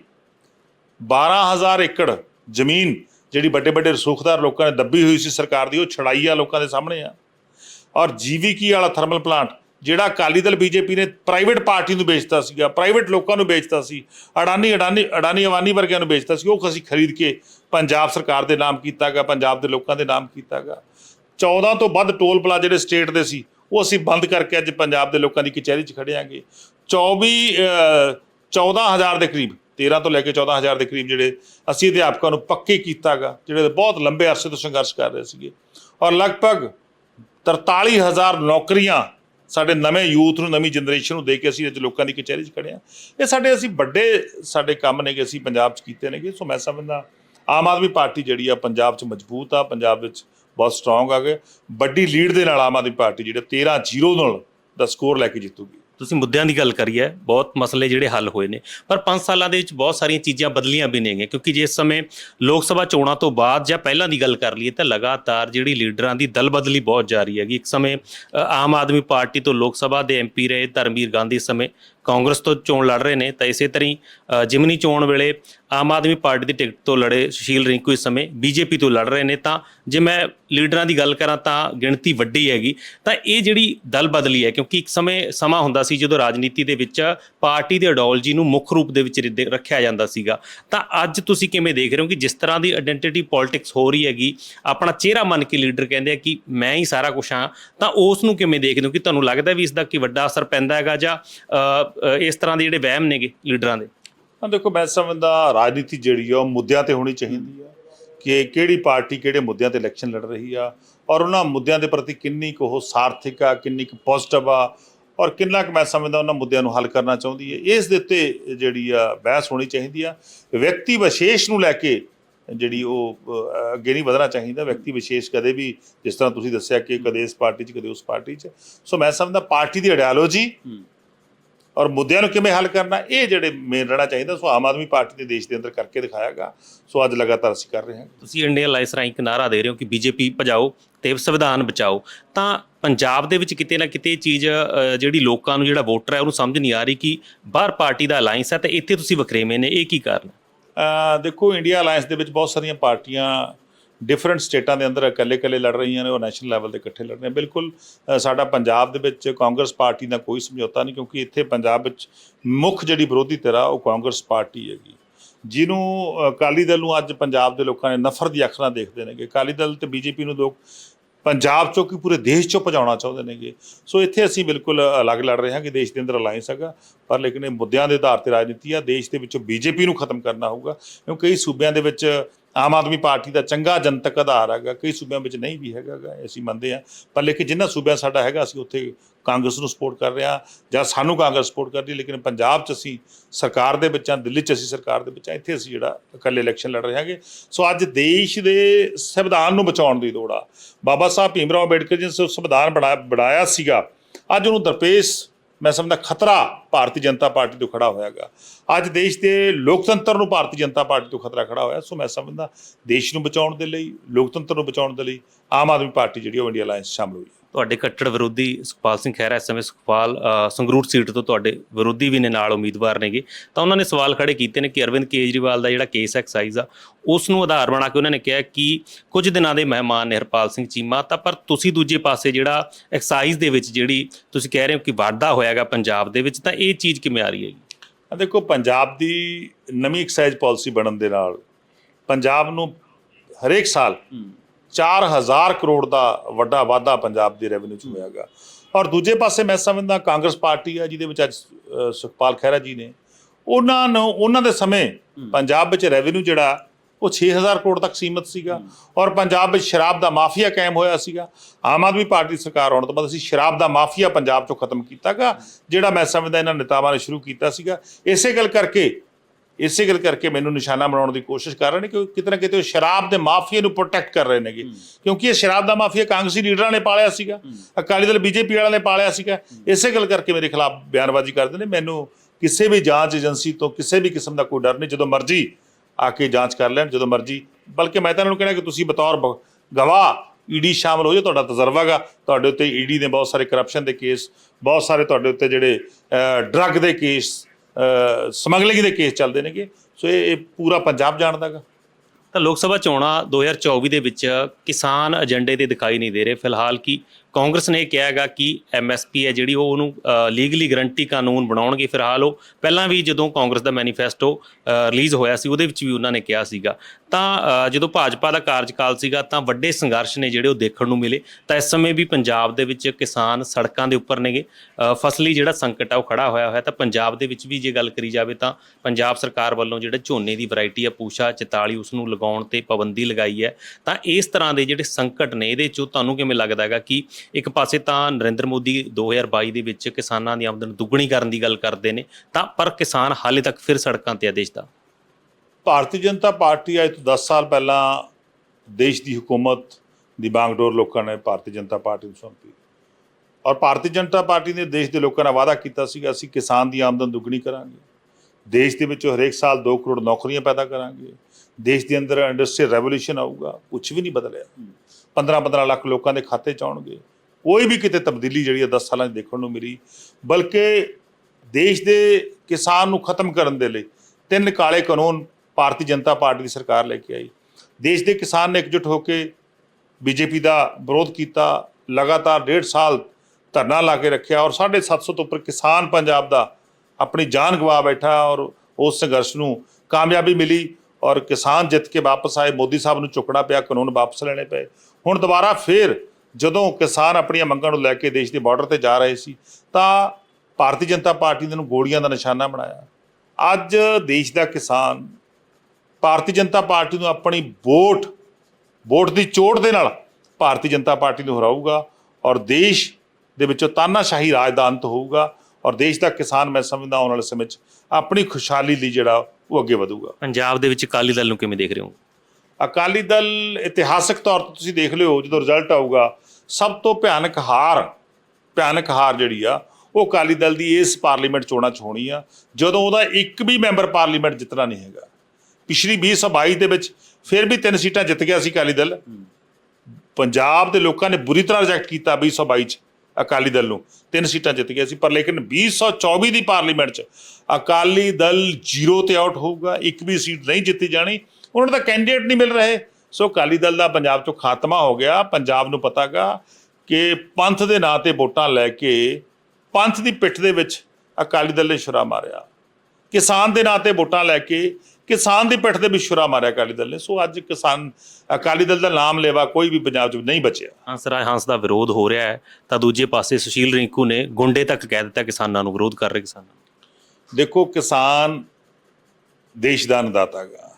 12000 ਏਕੜ ਜ਼ਮੀਨ ਜਿਹੜੀ ਵੱਡੇ ਵੱਡੇ ਰਸੂਖਦਾਰ ਲੋਕਾਂ ਨੇ ਦੱਬੀ ਹੋਈ ਸੀ ਸਰਕਾਰ ਦੀ, ਉਹ ਛੜਾਈ ਆ ਲੋਕਾਂ ਦੇ ਸਾਹਮਣੇ ਆ। ਔਰ ਜੀਵੀਕੀ ਵਾਲਾ ਥਰਮਲ ਪਲਾਂਟ ਜਿਹੜਾ ਅਕਾਲੀ ਦਲ ਬੀਜੇਪੀ ਨੇ ਪ੍ਰਾਈਵੇਟ ਪਾਰਟੀ ਨੂੰ ਵੇਚਤਾ ਸੀਗਾ ਪ੍ਰਾਈਵੇਟ ਲੋਕਾਂ ਨੂੰ ਵੇਚਤਾ ਸੀ ਅਡਾਨੀ ਅਡਾਨੀ ਅਡਾਨੀ ਅਵਾਨੀ ਵਰਗਿਆਂ ਨੂੰ ਵੇਚਤਾ ਸੀ ਉਹ ਅਸੀਂ ਖਰੀਦ ਕੇ ਪੰਜਾਬ ਸਰਕਾਰ ਦੇ ਨਾਮ ਕੀਤਾਗਾ ਪੰਜਾਬ ਦੇ ਲੋਕਾਂ ਦੇ ਨਾਮ ਕੀਤਾਗਾ। 14 ਤੋਂ ਵੱਧ ਟੋਲ ਪਲਾਜ਼ਾ ਜਿਹੜੇ ਸਟੇਟ ਦੇ ਸੀ ਉਹ ਅਸੀਂ ਬੰਦ ਕਰਕੇ ਅੱਜ ਪੰਜਾਬ ਦੇ ਲੋਕਾਂ ਦੀ ਕਚਹਿਰੀ 'ਚ ਖੜੇ ਆਂਗੇ। 24 ਅਹ, 14000 ਦੇ ਕਰੀਬ 13 ਤੋਂ ਲੈ ਕੇ 14000 ਦੇ ਕਰੀਬ ਜਿਹੜੇ ਅਸੀਂ ਅਧਿਆਪਕਾਂ ਨੂੰ ਪੱਕੇ ਕੀਤਾਗਾ ਜਿਹੜੇ ਬਹੁਤ ਲੰਬੇ ਅਰਸੇ ਤੋਂ ਸੰਘਰਸ਼ ਕਰ ਰਹੇ ਸੀਗੇ। ਔਰ ਲਗਭਗ 43000 ਨੌਕਰੀਆਂ ਸਾਡੇ ਨਵੇਂ ਯੂਥ ਨੂੰ, ਨਵੀਂ ਜਨਰੇਸ਼ਨ ਨੂੰ ਦੇ ਕੇ ਅਸੀਂ ਅੱਜ ਲੋਕਾਂ ਦੀ ਕਚਹਿਰੀ 'ਚ ਖੜੇ ਆ ਇਹ ਸਾਡੇ, ਅਸੀਂ ਵੱਡੇ ਸਾਡੇ ਕੰਮ ਨੇਗੇ, ਅਸੀਂ ਪੰਜਾਬ 'ਚ ਕੀਤੇ ਨੇਗੇ। ਸੋ ਮੈਂ ਸਮਝਦਾ, ਆਮ ਆਦਮੀ ਪਾਰਟੀ ਜਿਹੜੀ ਆ ਪੰਜਾਬ 'ਚ ਮਜ਼ਬੂਤ ਆ, ਪੰਜਾਬ ਵਿੱਚ ਬਹੁਤ ਸਟਰੋਂਗ ਆ ਗਏ ਵੱਡੀ ਲੀਡ ਦੇ ਨਾਲ ਆਮ ਆਦਮੀ ਪਾਰਟੀ ਜਿਹੜੇ 13-0 ਨਾਲ ਦਾ ਸਕੋਰ ਲੈ ਕੇ ਜਿੱਤੂਗੀ। ਤੁਸੀਂ ਮੁੱਦਿਆਂ ਦੀ ਗੱਲ ਕਰੀ ਹੈ, ਬਹੁਤ ਮਸਲੇ ਜਿਹੜੇ ਹੱਲ ਹੋਏ ਨੇ, ਪਰ 5 ਸਾਲਾਂ ਦੇ ਵਿੱਚ ਬਹੁਤ ਸਾਰੀਆਂ ਚੀਜ਼ਾਂ ਬਦਲੀਆਂ ਵੀ ਨੇਗੀਆਂ, ਕਿਉਂਕਿ ਜੇ ਇਸ ਸਮੇਂ ਲੋਕ ਸਭਾ ਚੋਣਾਂ ਤੋਂ ਬਾਅਦ ਜਾਂ ਪਹਿਲਾਂ ਦੀ ਗੱਲ ਕਰ ਲਈਏ ਤਾਂ ਲਗਾਤਾਰ ਜਿਹੜੀ ਲੀਡਰਾਂ ਦੀ ਦਲ ਬਦਲੀ ਬਹੁਤ ਜਾਰੀ ਹੈਗੀ। ਇੱਕ ਸਮੇਂ ਆਮ ਆਦਮੀ ਪਾਰਟੀ ਤੋਂ ਲੋਕ ਸਭਾ ਦੇ ਐਮਪੀ ਰਹੇ ਧਰਮਵੀਰ ਗਾਂਧੀ ਇਸ ਸਮੇਂ ਕਾਂਗਰਸ ਤੋਂ ਚੋਣ ਲੜ ਰਹੇ ਨੇ, ਤਾਂ ਇਸੇ ਤਰ੍ਹਾਂ ਹੀ ਜਿਮਨੀ ਚੋਣ ਵੇਲੇ ਆਮ ਆਦਮੀ ਪਾਰਟੀ ਦੀ ਟਿਕਟ ਤੋਂ ਲੜੇ ਸੁਸ਼ੀਲ ਰਿੰਕੂ ਇਸ ਸਮੇਂ, ਬੀਜੇਪੀ ਤੋਂ ਲੜ ਰਹੇ ਨੇ, ਤਾਂ ਜੇ ਮੈਂ ਲੀਡਰਾਂ ਦੀ ਗੱਲ ਕਰਾਂ ਤਾਂ ਗਿਣਤੀ ਵੱਡੀ ਹੈਗੀ। ਤਾਂ ਇਹ ਜਿਹੜੀ ਦਲ ਬਦਲੀ ਹੈ, ਕਿਉਂਕਿ ਇੱਕ ਸਮੇਂ ਸਮਾਂ ਹੁੰਦਾ ਸੀ ਜਦੋਂ ਰਾਜਨੀਤੀ ਦੇ ਵਿੱਚ ਪਾਰਟੀ ਦੇ ਆਈਡੀਓਲੋਜੀ ਨੂੰ ਮੁੱਖ ਰੂਪ ਦੇ ਵਿੱਚ ਰਿਦ- ਰੱਖਿਆ ਜਾਂਦਾ ਸੀਗਾ। ਤਾਂ ਅੱਜ ਤੁਸੀਂ ਕਿਵੇਂ ਦੇਖ ਰਹੇ ਹੋ ਕਿ ਜਿਸ ਤਰ੍ਹਾਂ ਦੀ ਆਇਡੈਂਟੀਟੀ ਪੋਲਿਟਿਕਸ ਹੋ ਰਹੀ ਹੈਗੀ, ਆਪਣਾ ਚਿਹਰਾ ਮੰਨ ਕੇ ਲੀਡਰ ਕਹਿੰਦੇ ਆ ਕਿ ਮੈਂ ਹੀ ਸਾਰਾ ਕੁਝ ਹਾਂ, ਤਾਂ ਉਸ ਨੂੰ ਕਿਵੇਂ ਦੇਖਦੇ ਹੋ? ਕਿ ਤੁਹਾਨੂੰ ਲੱਗਦਾ ਵੀ ਇਸ ਦਾ ਕੀ ਵੱਡਾ ਅਸਰ ਪੈਂਦਾ ਹੈਗਾ ਜਾਂ ਇਸ ਤਰ੍ਹਾਂ ਦੇ ਜਿਹੜੇ ਵਹਿਮ ਨੇਗੇ ਲੀਡਰਾਂ ਦੇ? ਹਾਂ ਦੇਖੋ ਮੈਂ ਸਮਝਦਾ ਰਾਜਨੀਤੀ ਜਿਹੜੀ ਆ ਉਹ ਮੁੱਦਿਆਂ ਤੇ ਹੋਣੀ ਚਾਹੀਦੀ ਆ ਕਿ ਕਿਹੜੀ ਪਾਰਟੀ ਕਿਹੜੇ ਮੁੱਦਿਆਂ ਤੇ ਇਲੈਕਸ਼ਨ ਲੜ ਰਹੀ ਆ ਔਰ ਉਹਨਾਂ ਮੁੱਦਿਆਂ ਦੇ ਪ੍ਰਤੀ ਕਿੰਨੀ ਕੁ ਉਹ ਸਾਰਥਿਕ ਆ ਕਿੰਨੀ ਕੁ ਪੋਜ਼ਿਟਿਵ ਆ ਔਰ ਕਿੰਨਾ ਕੁ ਮੈਂ ਸਮਝਦਾ ਉਹਨਾਂ ਮੁੱਦਿਆਂ ਨੂੰ ਹੱਲ ਕਰਨਾ ਚਾਹੁੰਦੀ ਹੈ ਇਸ ਦੇ ਉੱਤੇ ਜਿਹੜੀ ਆ ਬਹਿਸ ਹੋਣੀ ਚਾਹੀਦੀ ਆ। ਵਿਅਕਤੀ ਵਿਸ਼ੇਸ਼ ਨੂੰ ਲੈ ਕੇ ਜਿਹੜੀ ਉਹ ਅੱਗੇ ਨਹੀਂ ਵਧਣਾ ਚਾਹੀਦਾ। ਵਿਅਕਤੀ ਵਿਸ਼ੇਸ਼ ਕਦੇ ਵੀ ਜਿਸ ਤਰ੍ਹਾਂ ਤੁਸੀਂ ਦੱਸਿਆ ਕਿ ਕਦੇ ਇਸ ਪਾਰਟੀ 'ਚ ਕਦੇ ਉਸ ਪਾਰਟੀ 'ਚ। ਸੋ ਮੈਂ ਸਮਝਦਾ ਪਾਰਟੀ ਦੀ ਆਈਡੀਓਲੋਜੀ ਔਰ ਮੁੱਦਿਆਂ ਨੂੰ ਕਿਵੇਂ ਹੱਲ ਕਰਨਾ ਇਹ ਜਿਹੜੇ ਮੇਨ ਰਹਿਣਾ ਚਾਹੀਦਾ ਸੋ ਆਮ ਆਦਮੀ ਪਾਰਟੀ ਨੇ ਦੇਸ਼ ਦੇ ਅੰਦਰ ਕਰਕੇ ਦਿਖਾਇਆਗਾ। ਸੋ ਅੱਜ ਲਗਾਤਾਰ ਅਸੀਂ ਕਰ ਰਹੇ ਹਾਂ। ਤੁਸੀਂ ਇੰਡੀਅਨ ਅਲਾਈਅੰਸ ਰਾਹੀਂ ਇੱਕ ਨਾਰਾ ਦੇ ਰਹੇ ਹੋ ਕਿ ਬੀਜੇਪੀ ਭਜਾਓ ਤੇ ਸੰਵਿਧਾਨ ਬਚਾਓ। ਤਾਂ ਪੰਜਾਬ ਦੇ ਵਿੱਚ ਕਿਤੇ ਨਾ ਕਿਤੇ ਇਹ ਚੀਜ਼ ਜਿਹੜੀ ਲੋਕਾਂ ਨੂੰ ਜਿਹੜਾ ਵੋਟਰ ਹੈ ਉਹਨੂੰ ਸਮਝ ਨਹੀਂ ਆ ਰਹੀ ਕਿ ਬਾਹਰ ਪਾਰਟੀ ਦਾ ਅਲਾਈਅੰਸ ਹੈ ਤੇ ਇੱਥੇ ਤੁਸੀਂ ਵਖਰੇਵੇਂ ਨੇ ਇਹ ਕੀ ਕਾਰਨ ਦੇਖੋ ਇੰਡੀਆ ਅਲਾਈਅੰਸ ਦੇ ਵਿੱਚ ਬਹੁਤ ਸਾਰੀਆਂ ਪਾਰਟੀਆਂ ਡਿਫਰੈਂਟ ਸਟੇਟਾਂ ਦੇ ਅੰਦਰ ਇਕੱਲੇ-ਇਕੱਲੇ ਲੜ ਰਹੀਆਂ ਨੇ, ਉਹ ਨੈਸ਼ਨਲ ਲੈਵਲ ਤੇ ਇਕੱਠੇ ਲੜ ਰਹੇ ਨੇ। ਬਿਲਕੁਲ ਸਾਡਾ ਪੰਜਾਬ ਦੇ ਵਿੱਚ ਕਾਂਗਰਸ ਪਾਰਟੀ ਦਾ ਕੋਈ ਸਮਝੌਤਾ ਨਹੀਂ, ਕਿਉਂਕਿ ਇੱਥੇ ਪੰਜਾਬ ਵਿੱਚ ਮੁੱਖ ਜਿਹੜੀ ਵਿਰੋਧੀ ਧਿਰ ਆ, ਉਹ ਕਾਂਗਰਸ ਪਾਰਟੀ ਹੈਗੀ। ਜਿਹਨੂੰ ਅਕਾਲੀ ਦਲ ਨੂੰ ਅੱਜ ਪੰਜਾਬ ਦੇ ਲੋਕਾਂ ਨੇ ਨਫ਼ਰਤ ਦੀ ਅੱਖ ਨਾਲ ਦੇਖਦੇ ਨੇਗੇ। ਅਕਾਲੀ ਦਲ ਤੇ ਬੀਜੇਪੀ ਨੂੰ ਲੋਕ ਪੰਜਾਬ ਚੋਂ ਕਿ ਪੂਰੇ ਦੇਸ਼ ਚੋਂ ਭਜਾਉਣਾ ਚਾਹੁੰਦੇ ਨੇਗੇ। ਸੋ ਇੱਥੇ ਅਸੀਂ ਬਿਲਕੁਲ ਅਲੱਗ ਲੜ ਰਹੇ ਹਾਂ ਕਿ ਦੇਸ਼ ਦੇ ਅੰਦਰ ਅਲਾਈਅੰਸ ਹੈਗਾ, ਪਰ ਲੇਕਿਨ ਇਹ ਮੁੱਦਿਆਂ ਦੇ ਆਧਾਰ ਤੇ ਰਾਜਨੀਤੀ ਆ। ਦੇਸ਼ ਦੇ ਵਿੱਚੋਂ ਬੀਜੇਪੀ ਨੂੰ ਖਤਮ ਕਰਨਾ ਹੋਊਗਾ, ਕਿਉਂਕਿ ਕਈ ਸੂਬਿਆਂ ਦੇ ਵਿੱਚ ਆਮ ਆਦਮੀ ਪਾਰਟੀ ਦਾ ਚੰਗਾ ਜਨਤਕ ਆਧਾਰ ਹੈਗਾ ਕਈ ਸੂਬਿਆਂ ਵਿੱਚ ਨਹੀਂ ਵੀ ਹੈਗਾ ਅਸੀਂ ਮੰਨਦੇ ਹਾਂ। ਪਰ ਲੇਕਿਨ ਜਿਨ੍ਹਾਂ ਸੂਬਿਆਂ ਸਾਡਾ ਹੈਗਾ ਅਸੀਂ ਉੱਥੇ ਕਾਂਗਰਸ ਨੂੰ ਸਪੋਰਟ ਕਰ ਰਹੇ ਹਾਂ ਜਾਂ ਸਾਨੂੰ ਕਾਂਗਰਸ ਸਪੋਰਟ ਕਰਦੀ ਹੈ, ਲੇਕਿਨ ਪੰਜਾਬ 'ਚ ਅਸੀਂ ਸਰਕਾਰ ਦੇ ਵਿੱਚ ਹਾਂ ਦਿੱਲੀ 'ਚ ਅਸੀਂ ਸਰਕਾਰ ਦੇ ਵਿੱਚ ਹਾਂ ਇੱਥੇ ਅਸੀਂ ਜਿਹੜਾ ਇਕੱਲੇ ਇਲੈਕਸ਼ਨ ਲੜ ਰਹੇ ਹਾਂਗੇ। ਸੋ ਅੱਜ ਦੇਸ਼ ਦੇ ਸੰਵਿਧਾਨ ਨੂੰ ਬਚਾਉਣ ਦੀ ਲੋੜ ਆ। ਬਾਬਾ ਸਾਹਿਬ ਭੀਮ ਰਾਓ ਅੰਬੇਡਕਰ ਜੀ ਨੇ ਜੋ ਸੰਵਿਧਾਨ ਬਣਾ ਬਣਾਇਆ ਸੀਗਾ। ਅੱਜ ਉਹਨੂੰ ਦਰਪੇਸ਼ ਮੈਂ ਸਮਝਦਾ ਖਤਰਾ ਭਾਰਤੀ ਜਨਤਾ ਪਾਰਟੀ ਤੋਂ ਖੜਾ ਹੋਇਆਗਾ। ਅੱਜ ਦੇਸ਼ ਦੇ ਲੋਕਤੰਤਰ ਨੂੰ ਭਾਰਤੀ ਜਨਤਾ ਪਾਰਟੀ ਤੋਂ ਖਤਰਾ ਖੜਾ ਹੋਇਆ, ਸੋ ਮੈਂ ਸਮਝਦਾ ਦੇਸ਼ ਨੂੰ ਬਚਾਉਣ ਦੇ ਲਈ, ਲੋਕਤੰਤਰ ਨੂੰ ਬਚਾਉਣ ਦੇ ਲਈ ਆਮ ਆਦਮੀ ਪਾਰਟੀ ਜਿਹੜੀ ਉਹ ਇੰਡੀਆ ਅਲਾਈਅੰਸ ਸ਼ਾਮਲ ਹੋਈ ਹੈ। ਤੁਹਾਡੇ ਕੱਟੜ ਵਿਰੋਧੀ ਸੁਖਪਾਲ ਸਿੰਘ ਖਹਿਰਾ ਇਸ ਸਮੇਂ ਸੁਖਪਾਲ ਸੰਗਰੂਰ ਸੀਟ ਤੋਂ ਤੁਹਾਡੇ ਵਿਰੋਧੀ ਵੀ ਨੇ ਨਾਲ ਉਮੀਦਵਾਰ ਨੇਗੇ। ਤਾਂ ਉਹਨਾਂ ਨੇ ਸਵਾਲ ਖੜੇ ਕੀਤੇ ਨੇ ਕਿ ਅਰਵਿੰਦ ਕੇਜਰੀਵਾਲ ਦਾ ਜਿਹੜਾ ਕੇਸ ਐਕਸਾਈਜ਼ ਆ ਉਸ ਨੂੰ ਆਧਾਰ ਬਣਾ ਕੇ ਉਹਨਾਂ ਨੇ ਕਿਹਾ ਕਿ ਕੁਝ ਦਿਨਾਂ ਦੇ ਮਹਿਮਾਨ ਨੇ ਹਰਪਾਲ ਸਿੰਘ ਚੀਮਾ ਤਾਂ ਪਰ ਤੁਸੀਂ ਦੂਜੇ ਪਾਸੇ ਜਿਹੜਾ ਐਕਸਾਈਜ਼ ਦੇ ਵਿੱਚ ਜਿਹੜੀ ਤੁਸੀਂ ਕਹਿ ਰਹੇ ਹੋ ਕਿ ਵਾਧਾ ਹੋਇਆਗਾ ਪੰਜਾਬ ਦੇ ਵਿੱਚ ਤਾਂ ਇਹ ਚੀਜ਼ ਕਿਵੇਂ ਆ ਰਹੀ ਹੈਗੀ? ਆ ਦੇਖੋ ਪੰਜਾਬ ਦੀ ਨਵੀਂ ਐਕਸਾਈਜ਼ ਪਾਲਿਸੀ ਬਣਨ ਦੇ ਨਾਲ ਪੰਜਾਬ ਨੂੰ ਹਰੇਕ ਸਾਲ 4000 ਕਰੋੜ ਦਾ ਵੱਡਾ ਵਾਧਾ ਪੰਜਾਬ ਦੀ ਰੈਵਨਿਊ ਚ ਹੋਇਆਗਾ ਔਰ ਦੂਜੇ ਪਾਸੇ ਮੈਂ ਸਮਝਦਾ ਕਾਂਗਰਸ ਪਾਰਟੀ ਆ ਜਿਹਦੇ ਵਿੱਚ ਅੱਜ ਸੁਖਪਾਲ ਖਹਿਰਾ ਜੀ ਨੇ। ਉਹਨਾਂ ਨੂੰ ਉਹਨਾਂ ਦੇ ਸਮੇਂ ਪੰਜਾਬ ਵਿੱਚ ਰੈਵਨਿਊ ਜਿਹੜਾ ਉਹ 6000 ਕਰੋੜ ਤੱਕ ਸੀਮਤ ਸੀਗਾ। ਔਰ ਪੰਜਾਬ ਵਿੱਚ ਸ਼ਰਾਬ ਦਾ ਮਾਫੀਆ ਕਾਇਮ ਹੋਇਆ ਸੀਗਾ। ਆਮ ਆਦਮੀ ਪਾਰਟੀ ਸਰਕਾਰ ਆਉਣ ਤੋਂ ਬਾਅਦ ਅਸੀਂ ਸ਼ਰਾਬ ਦਾ ਮਾਫੀਆ ਪੰਜਾਬ ਚੋਂ ਖਤਮ ਕੀਤਾਗਾ ਜਿਹੜਾ ਮੈਂ ਸਮਝਦਾ ਇਹਨਾਂ ਨੇਤਾਵਾਂ ਨੇ ਸ਼ੁਰੂ ਕੀਤਾ ਸੀਗਾ। ਇਸੇ ਗੱਲ ਕਰਕੇ ਇਸੇ ਗੱਲ ਕਰਕੇ ਮੈਨੂੰ ਨਿਸ਼ਾਨਾ ਬਣਾਉਣ ਦੀ ਕੋਸ਼ਿਸ਼ ਕਰ ਰਹੇ ਨੇ ਕਿ ਕਿਤੇ ਨਾ ਕਿਤੇ ਉਹ ਸ਼ਰਾਬ ਦੇ ਮਾਫੀਏ ਨੂੰ ਪ੍ਰੋਟੈਕਟ ਕਰ ਰਹੇ ਨੇਗੇ। ਕਿਉਂਕਿ ਇਹ ਸ਼ਰਾਬ ਦਾ ਮਾਫੀਆ ਕਾਂਗਰਸੀ ਲੀਡਰਾਂ ਨੇ ਪਾਲਿਆ ਸੀਗਾ ਅਕਾਲੀ ਦਲ ਬੀਜੇਪੀ ਵਾਲਿਆਂ ਨੇ ਪਾਲਿਆ ਸੀਗਾ। ਇਸੇ ਗੱਲ ਕਰਕੇ ਮੇਰੇ ਖਿਲਾਫ ਬਿਆਨਬਾਜ਼ੀ ਕਰਦੇ ਨੇ। ਮੈਨੂੰ ਕਿਸੇ ਵੀ ਜਾਂਚ ਏਜੰਸੀ ਤੋਂ ਕਿਸੇ ਵੀ ਕਿਸਮ ਦਾ ਕੋਈ ਡਰ ਨਹੀਂ। ਜਦੋਂ ਮਰਜ਼ੀ ਆ ਕੇ ਜਾਂਚ ਕਰ ਲੈਣ ਜਦੋਂ ਮਰਜ਼ੀ। ਬਲਕਿ ਮੈਂ ਤਾਂ ਇਹਨਾਂ ਨੂੰ ਕਹਿਣਾ ਕਿ ਤੁਸੀਂ ਬਤੌਰ ਗਵਾਹ ਈਡੀ ਸ਼ਾਮਲ ਹੋ ਜਾਓ ਤੁਹਾਡਾ ਤਜਰਬਾ ਗਾ ਤੁਹਾਡੇ ਉੱਤੇ ਈਡੀ ਨੇ ਬਹੁਤ ਸਾਰੇ ਕਰਪਸ਼ਨ ਦੇ ਕੇਸ ਬਹੁਤ ਸਾਰੇ ਤੁਹਾਡੇ ਉੱਤੇ ਜਿਹੜੇ ਡਰੱਗ ਦੇ ਕੇਸ ਸਮਗਲਿੰਗ ਦੇ ਕੇਸ ਚੱਲਦੇ ਨੇਗੇ। ਸੋ ਇਹ ਪੂਰਾ ਪੰਜਾਬ ਜਾਣਦਾ ਗਾ। ਤਾਂ ਲੋਕ ਸਭਾ ਚੋਣਾਂ 2024 ਦੇ ਵਿੱਚ ਕਿਸਾਨ ਏਜੰਡੇ ਤੇ ਦਿਖਾਈ ਨਹੀਂ ਦੇ ਰਹੇ। ਫਿਲਹਾਲ ਕੀ ਕਾਂਗਰਸ ਨੇ ਕਿਹਾ ਹੈਗਾ ਕਿ ਐਮਐਸਪੀ ਹੈ ਜਿਹੜੀ ਉਹ ਉਹਨੂੰ ਲੀਗਲੀ ਗਰੰਟੀ ਕਾਨੂੰਨ ਬਣਾਉਣਗੇ। ਫਿਲਹਾਲ ਉਹ ਪਹਿਲਾਂ ਵੀ ਜਦੋਂ ਕਾਂਗਰਸ ਦਾ ਮੈਨੀਫੈਸਟੋ ਰਿਲੀਜ਼ ਹੋਇਆ ਸੀ, ਉਹਦੇ ਵਿੱਚ ਵੀ ਉਹਨਾਂ ਨੇ ਕਿਹਾ ਸੀਗਾ। ਤਾਂ ਜਦੋਂ ਭਾਜਪਾ ਦਾ ਕਾਰਜਕਾਲ ਸੀਗਾ, ਤਾਂ ਵੱਡੇ ਸੰਘਰਸ਼ ਨੇ ਜਿਹੜੇ ਉਹ ਦੇਖਣ ਨੂੰ ਮਿਲੇ। ਤਾਂ ਇਸ ਸਮੇਂ ਵੀ ਪੰਜਾਬ ਦੇ ਵਿੱਚ ਕਿਸਾਨ ਸੜਕਾਂ ਦੇ ਉੱਪਰ ਨੇਗੇ। ਫਸਲੀ ਜਿਹੜਾ ਸੰਕਟ ਆ, ਉਹ ਖੜਾ ਹੋਇਆ ਹੋਇਆ। ਤਾਂ ਪੰਜਾਬ ਦੇ ਵਿੱਚ ਵੀ ਜੇ ਗੱਲ ਕਰੀ ਜਾਵੇ ਤਾਂ ਪੰਜਾਬ ਸਰਕਾਰ ਵੱਲੋਂ ਜਿਹੜਾ ਝੋਨੇ ਦੀ ਵੈਰਾਈਟੀ ਆ, ਪੂਸ਼ਾ 44 ਉਸ ਨੂੰ ਲਗਾਉਣ ਤੇ ਪਾਬੰਦੀ ਲਗਾਈ ਹੈ। ਤਾਂ ਇਸ ਤਰ੍ਹਾਂ ਦੇ ਜਿਹੜੇ ਸੰਕਟ ਨੇ, ਇਹਦੇ ਚੋਂ ਤੁਹਾਨੂੰ ਕਿਵੇਂ ਲੱਗਦਾ ਹੈਗਾ ਕਿ ਇੱਕ ਪਾਸੇ ਤਾਂ ਨਰਿੰਦਰ ਮੋਦੀ 2022 ਦੇ ਵਿੱਚ ਕਿਸਾਨਾਂ ਦੀ ਆਮਦਨ ਦੁੱਗਣੀ ਕਰਨ ਦੀ ਗੱਲ ਕਰਦੇ ਨੇ, ਤਾਂ ਪਰ ਕਿਸਾਨ ਹਾਲੇ ਤੱਕ ਫਿਰ ਸੜਕਾਂ ਤੇ ਆ ਦੇਸ਼ ਦਾ। ਭਾਰਤੀ ਜਨਤਾ ਪਾਰਟੀ ਅੱਜ ਤੋਂ 10 ਸਾਲ ਪਹਿਲਾਂ ਦੇਸ਼ ਦੀ ਹਕੂਮਤ ਦੀ ਬਾਗਡੋਰ ਲੋਕਾਂ ਨੇ ਭਾਰਤੀ ਜਨਤਾ ਪਾਰਟੀ ਨੂੰ ਸੌਂਪੀ। ਔਰ ਭਾਰਤੀ ਜਨਤਾ ਪਾਰਟੀ ਨੇ ਦੇਸ਼ ਦੇ ਲੋਕਾਂ ਨਾਲ ਵਾਅਦਾ ਕੀਤਾ ਸੀ ਅਸੀਂ ਕਿਸਾਨ ਦੀ ਆਮਦਨ ਦੁੱਗਣੀ ਕਰਾਂਗੇ। ਦੇਸ਼ ਦੇ ਵਿੱਚ ਹਰੇਕ ਸਾਲ 2 ਕਰੋੜ ਨੌਕਰੀਆਂ ਪੈਦਾ ਕਰਾਂਗੇ। ਦੇਸ਼ ਦੇ ਅੰਦਰ ਇੰਡਸਟਰੀਅਲ ਰੈਵੋਲੂਸ਼ਨ ਆਊਗਾ ਕੁਝ ਵੀ ਨਹੀਂ ਬਦਲਿਆ। 15-15 ਲੱਖ ਲੋਕਾਂ ਦੇ ਖਾਤੇ ਚ ਆਉਣਗੇ। ਕੋਈ ਵੀ ਕਿਤੇ ਤਬਦੀਲੀ ਜਿਹੜੀ ਹੈ 10 ਸਾਲਾਂ 'ਚ ਦੇਖਣ ਨੂੰ ਮਿਲੀ, ਬਲਕਿ ਦੇਸ਼ ਦੇ ਕਿਸਾਨ ਨੂੰ ਖਤਮ ਕਰਨ ਦੇ ਲਈ ਤਿੰਨ ਕਾਲੇ ਕਾਨੂੰਨ ਭਾਰਤੀ ਜਨਤਾ ਪਾਰਟੀ ਦੀ ਸਰਕਾਰ ਲੈ ਕੇ ਆਈ। ਦੇਸ਼ ਦੇ ਕਿਸਾਨ ਨੇ ਇਕਜੁੱਟ ਹੋ ਕੇ ਬੀਜੇਪੀ ਦਾ ਵਿਰੋਧ ਕੀਤਾ, ਲਗਾਤਾਰ ਡੇਢ ਸਾਲ ਧਰਨਾ ਲਾ ਕੇ ਰੱਖਿਆ ਔਰ 750 ਤੋਂ ਉੱਪਰ ਕਿਸਾਨ ਪੰਜਾਬ ਦਾ ਆਪਣੀ ਜਾਨ ਗਵਾ ਬੈਠਾ ਔਰ ਉਸ ਸੰਘਰਸ਼ ਨੂੰ ਕਾਮਯਾਬੀ ਮਿਲੀ ਔਰ ਕਿਸਾਨ ਜਿੱਤ ਕੇ ਵਾਪਸ ਆਏ। ਮੋਦੀ ਸਾਹਿਬ ਨੂੰ ਚੁੱਕਣਾ ਪਿਆ, ਕਾਨੂੰਨ ਵਾਪਸ ਲੈਣੇ ਪਏ। ਹੁਣ ਦੁਬਾਰਾ ਫੇਰ ਜਦੋਂ ਕਿਸਾਨ ਆਪਣੀਆਂ ਮੰਗਾਂ ਨੂੰ ਲੈ ਕੇ ਦੇਸ਼ ਦੇ ਬਾਰਡਰ ਤੇ ਜਾ ਰਹੇ ਸੀ, ਤਾਂ ਭਾਰਤੀ ਜਨਤਾ ਪਾਰਟੀ ਨੇ ਨੂੰ ਗੋਲੀਆਂ ਦਾ ਨਿਸ਼ਾਨਾ ਬਣਾਇਆ। ਅੱਜ ਦੇਸ਼ ਦਾ ਕਿਸਾਨ ਭਾਰਤੀ ਜਨਤਾ ਪਾਰਟੀ ਨੂੰ ਆਪਣੀ ਵੋਟ ਵੋਟ ਦੀ ਚੋਟ ਦੇ ਨਾਲ ਭਾਰਤੀ ਜਨਤਾ ਪਾਰਟੀ ਨੂੰ ਹਰਾਊਗਾ ਔਰ ਦੇਸ਼ ਦੇ ਵਿੱਚੋਂ ਤਾਨਾਸ਼ਾਹੀ ਰਾਜ ਦਾ ਅੰਤ ਹੋਊਗਾ ਔਰ ਦੇਸ਼ ਦਾ ਕਿਸਾਨ ਮੈਂ ਸਮਝਦਾ ਆਉਣ ਵਾਲੇ ਸਮੇਂ 'ਚ ਆਪਣੀ ਖੁਸ਼ਹਾਲੀ ਲਈ ਜਿਹੜਾ ਉਹ ਅੱਗੇ ਵਧੂਗਾ। ਪੰਜਾਬ ਦੇ ਵਿੱਚ ਅਕਾਲੀ ਦਲ ਨੂੰ ਕਿਵੇਂ ਦੇਖ ਰਹੇ ਹੋ? ਅਕਾਲੀ ਦਲ ਇਤਿਹਾਸਕ ਤੌਰ ਤੇ ਤੁਸੀਂ ਦੇਖ ਲਿਓ, ਜਦੋਂ ਰਿਜ਼ਲਟ ਆਊਗਾ, ਸਭ ਤੋਂ ਭਿਆਨਕ ਹਾਰ ਭਿਆਨਕ ਹਾਰ ਜਿਹੜੀ ਆ, ਉਹ ਅਕਾਲੀ ਦਲ ਦੀ ਇਸ ਪਾਰਲੀਮੈਂਟ ਚੋਣਾਂ 'ਚ ਹੋਣੀ ਆ, ਜਦੋਂ ਉਹਦਾ ਇੱਕ ਵੀ ਮੈਂਬਰ ਪਾਰਲੀਮੈਂਟ ਜਿੱਤਣਾ ਨਹੀਂ ਹੈਗਾ। ਪਿਛਲੀ 2022 ਦੇ ਵਿੱਚ ਫਿਰ ਵੀ ਤਿੰਨ ਸੀਟਾਂ ਜਿੱਤ ਗਿਆ ਸੀ ਅਕਾਲੀ ਦਲ। ਪੰਜਾਬ ਦੇ ਲੋਕਾਂ ਨੇ ਬੁਰੀ ਤਰ੍ਹਾਂ ਰਿਜੈਕਟ ਕੀਤਾ 2022 ਚ ਅਕਾਲੀ ਦਲ ਨੂੰ। ਤਿੰਨ ਸੀਟਾਂ ਜਿੱਤ ਗਿਆ ਸੀ, ਪਰ ਲੇਕਿਨ 2024 ਦੀ ਪਾਰਲੀਮੈਂਟ ਚ ਅਕਾਲੀ ਦਲ ਜ਼ੀਰੋ ਤੇ ਆਊਟ ਹੋਊਗਾ, ਇੱਕ ਵੀ ਸੀਟ ਨਹੀਂ ਜਿੱਤੀ ਜਾਣੀ। ਉਹਨਾਂ ਤਾਂ ਕੈਂਡੀਡੇਟ ਨਹੀਂ ਮਿਲ ਰਹੇ। ਸੋ ਅਕਾਲੀ ਦਲ ਦਾ ਪੰਜਾਬ ਚੋਂ ਖਾਤਮਾ ਹੋ ਗਿਆ। ਪੰਜਾਬ ਨੂੰ ਪਤਾਗਾ ਕਿ ਪੰਥ ਦੇ ਨਾਂ ਤੇ ਵੋਟਾਂ ਲੈ ਕੇ ਪੰਥ ਦੀ ਪਿੱਠ ਦੇ ਵਿੱਚ ਅਕਾਲੀ ਦਲ ਨੇ ਛੁਰਾ ਮਾਰਿਆ। ਕਿਸਾਨ ਦੇ ਨਾਂ ਤੇ ਵੋਟਾਂ ਲੈ ਕੇ ਕਿਸਾਨ ਦੀ ਪਿੱਠ ਦੇ ਵਿੱਚ ਛੁਰਾ ਮਾਰਿਆ ਅਕਾਲੀ ਦਲ ਨੇ। ਸੋ ਅੱਜ ਕਿਸਾਨ ਅਕਾਲੀ ਦਲ ਦਾ ਨਾਮ ਲੈਵਾ ਕੋਈ ਵੀ ਪੰਜਾਬ 'ਚ ਨਹੀਂ ਬਚਿਆ। ਹੰਸਰਾਜ ਹੰਸ ਦਾ ਵਿਰੋਧ ਹੋ ਰਿਹਾ ਹੈ। ਤਾਂ ਦੂਜੇ ਪਾਸੇ ਸੁਸ਼ੀਲ ਰਿੰਕੂ ਨੇ ਗੁੰਡੇ ਤੱਕ ਕਹਿ ਦਿੱਤਾ ਕਿਸਾਨਾਂ ਨੂੰ ਵਿਰੋਧ ਕਰ ਰਹੇ ਕਿਸਾਨਾਂ ਦੇਖੋ ਕਿਸਾਨ ਦੇਸ਼ ਦਾ ਅੰਨਦਾਤਾ ਗਾ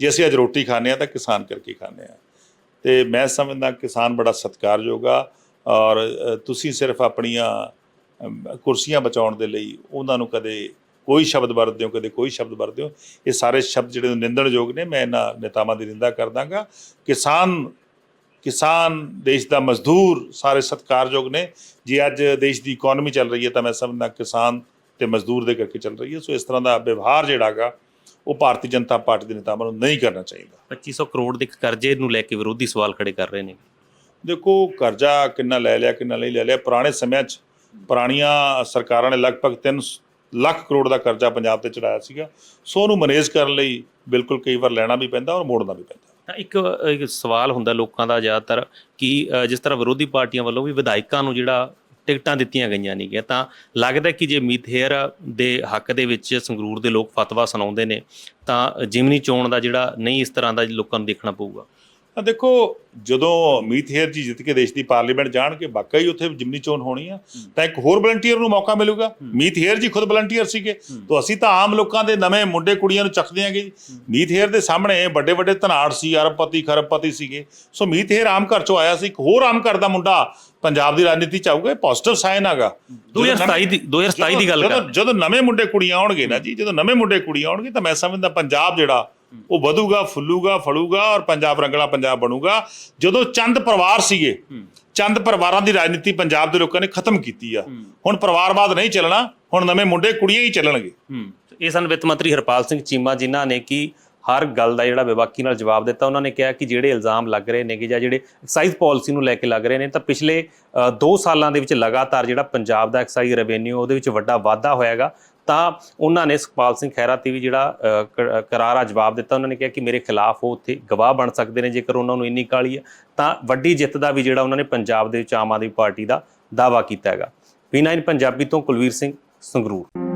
ਜੇ ਅਸੀਂ ਅੱਜ ਰੋਟੀ ਖਾਂਦੇ ਆ ਤਾਂ ਕਿਸਾਨ ਕਰਕੇ ਖਾਂਦੇ ਆ ਤੇ ਮੈਂ ਸਮਝਦਾ ਕਿਸਾਨ ਬੜਾ ਸਤਿਕਾਰਯੋਗ ਆ ਔਰ ਤੁਸੀਂ ਸਿਰਫ ਆਪਣੀਆਂ ਕੁਰਸੀਆਂ ਬਚਾਉਣ ਦੇ ਲਈ ਉਹਨਾਂ ਨੂੰ ਕਦੇ ਕੋਈ ਸ਼ਬਦ ਵਰਤਦੇ ਹੋ, ਕਦੇ ਕੋਈ ਸ਼ਬਦ ਵਰਤਦੇ ਹੋ, ਇਹ ਸਾਰੇ ਸ਼ਬਦ ਜਿਹੜੇ ਨਿੰਦਣਯੋਗ ਨੇ, ਮੈਂ ਇਹਨਾਂ ਨੇਤਾਵਾਂ ਦੀ ਨਿੰਦਾ ਕਰਦਾਗਾ ਕਿਸਾਨ ਕਿਸਾਨ ਦੇਸ਼ ਦਾ ਮਜ਼ਦੂਰ ਸਾਰੇ ਸਤਿਕਾਰਯੋਗ ਨੇ। ਜੇ ਅੱਜ ਦੇਸ਼ ਦੀ ਇਕਨੋਮੀ ਚੱਲ ਰਹੀ ਹੈ ਤਾਂ ਮੈਂ ਸਮਝਦਾ ਕਿਸਾਨ ਤੇ ਮਜ਼ਦੂਰ ਦੇ ਕਰਕੇ ਚੱਲ ਰਹੀ ਹੈ। ਸੋ ਇਸ ਤਰ੍ਹਾਂ ਦਾ ਵਿਵਹਾਰ ਜਿਹੜਾਗਾ ਉਹ ਭਾਰਤੀ ਜਨਤਾ ਪਾਰਟੀ ਦੇ ਨੇਤਾਵਾਂ ਨੂੰ ਨਹੀਂ ਕਰਨਾ ਚਾਹੀਦਾ। 2500 ਕਰੋੜ ਦੇ ਕਰਜ਼ੇ ਨੂੰ ਲੈ ਕੇ ਵਿਰੋਧੀ ਸਵਾਲ ਖੜੇ ਕਰ ਰਹੇ ਨੇ। ਦੇਖੋ ਕਰਜ਼ਾ ਕਿੰਨਾ ਲੈ ਲਿਆ ਕਿੰਨਾ ਨਹੀਂ ਲੈ ਲਿਆ। ਪੁਰਾਣੇ ਸਮਿਆਂ 'ਚ ਪੁਰਾਣੀਆਂ ਸਰਕਾਰਾਂ ਨੇ ਲਗਭਗ 3 ਲੱਖ ਕਰੋੜ ਦਾ ਕਰਜ਼ਾ ਪੰਜਾਬ ਤੇ ਚੜਾਇਆ ਸੀਗਾ। ਸੋ ਉਹਨੂੰ ਮੈਨੇਜ ਕਰਨ ਲਈ ਬਿਲਕੁਲ ਕਈ ਵਾਰ ਲੈਣਾ ਵੀ ਪੈਂਦਾ ਔਰ ਮੋੜਨਾ ਵੀ ਪੈਂਦਾ। ਤਾਂ ਇੱਕ ਇੱਕ ਸਵਾਲ ਹੁੰਦਾ ਲੋਕਾਂ ਦਾ ਜ਼ਿਆਦਾਤਰ ਕਿ ਜਿਸ ਤਰ੍ਹਾਂ ਵਿਰੋਧੀ ਪਾਰਟੀਆਂ ਵੱਲੋਂ ਵੀ ਵਿਧਾਇਕਾਂ ਨੂੰ ਜਿਹੜਾ ਟਿਕਟਾਂ ਦਿੱਤੀਆਂ ਗਈਆਂ ਨਹੀਂ ਗਿਆ ਤਾਂ ਲੱਗਦਾ ਕਿ ਜੇ ਮੀਤ ਹੇਅਰ ਦੇ ਹੱਕ ਦੇ ਵਿੱਚ ਸੰਗਰੂਰ ਦੇ ਲੋਕ ਫਤਵਾ ਸੁਣਾਉਂਦੇ ਨੇ, ਤਾਂ ਜਿਮਨੀ ਚੋਣ ਦਾ ਜਿਹੜਾ ਨਹੀਂ ਇਸ ਤਰ੍ਹਾਂ ਦਾ ਲੋਕਾਂ ਨੂੰ ਦੇਖਣਾ ਪਊਗਾ। ਤਾਂ ਦੇਖੋ ਜਦੋਂ ਮੀਤ ਹੇਅਰ ਜੀ ਜਿੱਤ ਕੇ ਦੇਸ਼ ਦੀ ਪਾਰਲੀਮੈਂਟ ਜਾਣਗੇ ਵਾਕਈ ਉੱਥੇ ਜਿਮਨੀ ਚੋਣ ਹੋਣੀ ਆ ਤਾਂ ਇੱਕ ਹੋਰ ਵਲੰਟੀਅਰ ਨੂੰ ਮੌਕਾ ਮਿਲੂਗਾ। ਮੀਤ ਹੇਅਰ ਜੀ ਖੁਦ ਵਲੰਟੀਅਰ ਸੀਗੇ। ਤਾਂ ਅਸੀਂ ਤਾਂ ਆਮ ਲੋਕਾਂ ਦੇ ਨਵੇਂ ਮੁੰਡੇ ਕੁੜੀਆਂ ਨੂੰ ਚੱਕਦੇ ਆਂਗੇ ਜੀ। ਮੀਤ ਹੇਅਰ ਦੇ ਸਾਹਮਣੇ ਵੱਡੇ ਵੱਡੇ ਧਨਾੜ ਸੀ ਅਰਬਪਤੀ ਖਰਬਪਤੀ ਸੀਗੇ। ਸੋ ਮੀਤ ਹੇਅਰ ਆਮ ਘਰ ਚੋਂ ਆਇਆ ਸੀ। ਇੱਕ ਹੋਰ ਆਮ ਘਰ ਦਾ ਮੁੰਡਾ ਪੰਜਾਬ ਦੀ ਰਾਜਨੀਤੀ ਚ ਆਊਗਾ ਪੋਜ਼ਿਟਿਵ ਸਾਈਨ ਹੈਗਾ। 2027 ਦੀ 2027 ਦੀ ਗੱਲ ਕਰ। ਜਦੋਂ ਨਵੇਂ ਮੁੰਡੇ ਕੁੜੀਆਂ ਆਉਣਗੇ ਨਾ ਜੀ ਜਦੋਂ ਨਵੇਂ ਮੁੰਡੇ ਕੁੜੀਆਂ ਆਉਣਗੇ ਤਾਂ ਮੈਂ ਸਮਝਦਾ ਪੰਜਾਬ ਜਿਹੜਾ ਉਹ ਵਧੂਗਾ ਫੁੱਲੂਗਾ ਫੜੂਗਾ ਔਰ ਪੰਜਾਬ ਰੰਗਲਾ ਪੰਜਾਬ ਬਣੂਗਾ। ਜਦੋਂ ਚੰਦ ਪਰਿਵਾਰ ਸੀਗੇ ਚੰਦ ਪਰਿਵਾਰਾਂ ਦੀ ਰਾਜਨੀਤੀ ਪੰਜਾਬ ਦੇ ਲੋਕਾਂ ਨੇ ਖਤਮ ਕੀਤੀ ਆ। ਹੁਣ ਪਰਿਵਾਰਵਾਦ ਨਹੀਂ ਚੱਲਣਾ ਹੁਣ ਨਵੇਂ ਮੁੰਡੇ ਕੁੜੀਆਂ ਹੀ ਚੱਲਣਗੇ। ਇਹ ਸਨ ਵਿੱਤ ਮੰਤਰੀ ਹਰਪਾਲ ਸਿੰਘ ਚੀਮਾ ਜਿਨ੍ਹਾਂ ਨੇ ਕਿ ਹਰ ਗੱਲ ਦਾ ਜਿਹੜਾ ਬੇਬਾਕੀ ਨਾਲ ਜਵਾਬ ਦਿੱਤਾ ਉਹਨਾਂ ਨੇ ਕਿਹਾ ਕਿ ਜਿਹੜੇ ਇਲਜ਼ਾਮ ਲੱਗ ਰਹੇ ਨੇਗੇ ਜਾਂ ਜਿਹੜੇ ਐਕਸਾਈਜ਼ ਪਾਲਿਸੀ ਨੂੰ ਲੈ ਕੇ ਲੱਗ ਰਹੇ ਨੇ ਤਾਂ ਪਿਛਲੇ 2 ਸਾਲਾਂ ਦੇ ਵਿੱਚ ਲਗਾਤਾਰ ਜਿਹੜਾ ਪੰਜਾਬ ਦਾ ਐਕਸਾਈਜ਼ ਰੈਵਨਿਊ ਉਹਦੇ ਵਿੱਚ ਵੱਡਾ ਵਾਧਾ ਹੋਇਆਗਾ। ਤਾਂ ਉਹਨਾਂ ਨੇ ਸੁਖਪਾਲ ਸਿੰਘ ਖਹਿਰਾ ਤੇ ਵੀ ਜਿਹੜਾ ਕਰਾਰਾ ਜਵਾਬ ਦਿੱਤਾ। ਉਹਨਾਂ ਨੇ ਕਿਹਾ ਕਿ ਮੇਰੇ ਖਿਲਾਫ ਉਹ ਉੱਥੇ ਗਵਾਹ ਬਣ ਸਕਦੇ ਨੇ, ਜੇਕਰ ਉਹਨਾਂ ਨੂੰ ਇੰਨੀ ਕਾਲੀ ਹੈ ਤਾਂ ਵੱਡੀ ਜਿੱਤ ਦਾ ਵੀ ਜਿਹੜਾ ਉਹਨਾਂ ਨੇ ਪੰਜਾਬ ਦੇ ਵਿੱਚ ਆਮ ਆਦਮੀ ਪਾਰਟੀ ਦਾ ਦਾਵਾ ਕੀਤਾ ਹੈਗਾ। ਪੀ9 ਪੰਜਾਬੀ ਤੋਂ ਕੁਲਵੀਰ ਸਿੰਘ ਸੰਗਰੂਰ।